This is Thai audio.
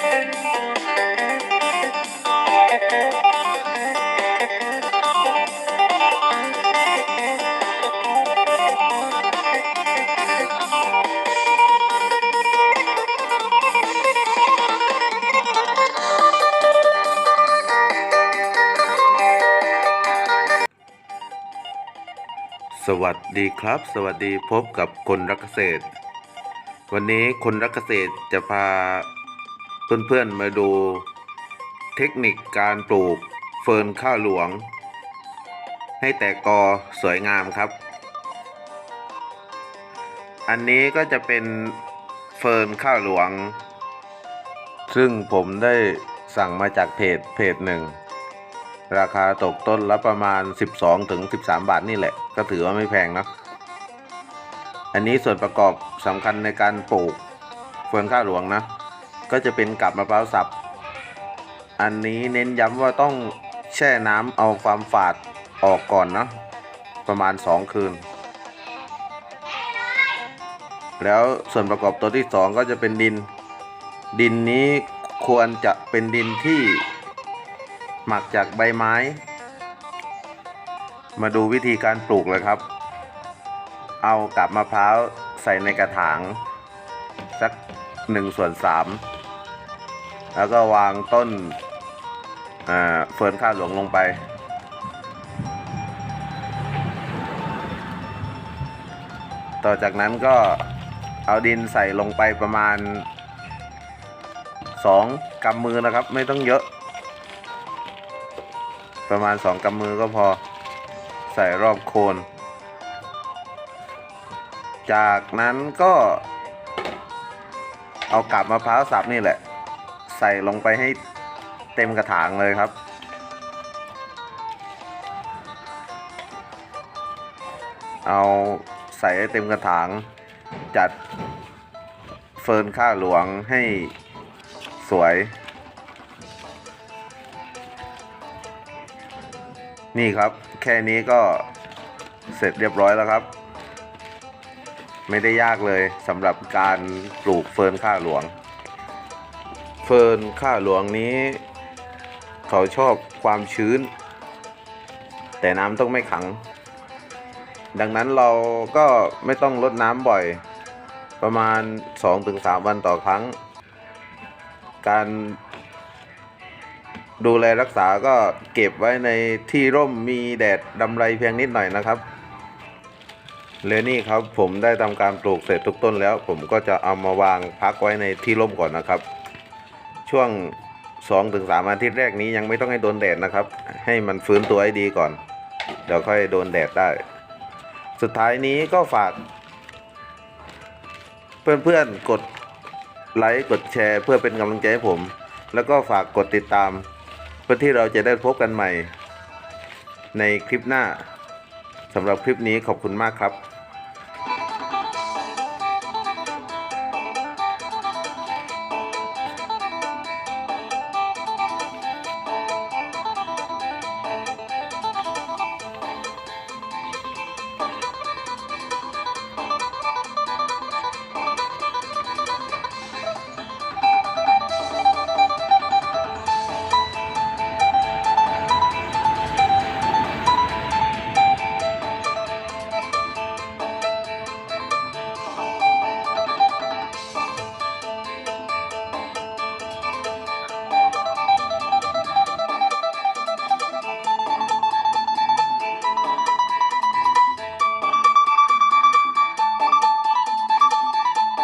สวัสดีครับ สวัสดีพบกับคนรักเกษตร วันนี้คนรักเกษตรจะพา เพื่อนๆมาดูเทคนิคการปลูกเฟิร์นข้าวหลวง ให้แตกกอสวยงามครับ อันนี้ก็จะเป็นเฟิร์นข้าวหลวง ซึ่งผมได้สั่งมาจากเพจเพจหนึ่ง ราคาตกต้นละประมาณ 12ถึง13 บาทนี่แหละ ก็ถือว่าไม่แพงนะอันนี้ส่วนประกอบสำคัญในการปลูกเฟืองข้าวหลวงนะ ก็จะเป็นกับมะพร้าวสับ อันนี้เน้นย้ำว่าต้องแช่น้ำเอาความฝาดออกก่อนเนอะประมาณ 2 คืน แล้วส่วนประกอบตัวที่ 2 ก็จะเป็นดิน ดินนี้ควรจะเป็นดินที่หมักจากใบไม้ มาดูวิธีการปลูกเลยครับ เอากับมะพร้าวใส่ในกระถาง สักหนึ่งส่วนสาม แล้วก็วางต้นเฟิร์นข้าวหลวงลงไป ต่อจากนั้นก็เอาดินใส่ลงไปประมาณสองกำมือนะครับ ไม่ต้องเยอะ ประมาณสองกำมือก็พอใส่รอบโคน จากนั้นก็เอากาบมะพร้าวสับนี่แหละ ใส่ลงไปให้เต็มกระถางเลยครับ เอาใส่ให้เต็มกระถาง จัดเฟิร์นข้าหลวงให้สวย นี่ครับ แค่นี้ก็เสร็จเรียบร้อยแล้วครับ ไม่ได้ยากเลยสำหรับการปลูกเฟิร์นข้าหลวง ฟิร์นข้าหลวงนี้ เขาชอบความชื้น แต่น้ำต้องไม่ขัง ดังนั้นเราก็ไม่ต้องลดน้ำบ่อย ประมาณ 2-3 วันต่อครั้ง การดูแลรักษาก็เก็บไว้ในที่ร่มมีแดดดำไรเพียงนิดหน่อยนะครับเลนี่ครับผมได้ทำการปลูกเสร็จทุกต้นแล้ว ผมก็จะเอามาวางพักไว้ในที่ร่มก่อนนะครับ ช่วง2-3อาทิตย์แรกนี้ยังไม่ต้องให้โดนแดดนะครับ ให้มันฟื้นตัวให้ดีก่อน เดี๋ยวค่อยโดนแดดได้ สุดท้ายนี้ก็ฝาก เพื่อนๆกดไลค์กดแชร์ เพื่อเป็นกำลังใจให้ผม แล้วก็ฝากกดติดตาม เพื่อที่เราจะได้พบกันใหม่ ในคลิปหน้าสำหรับคลิปนี้ขอบคุณมากครับ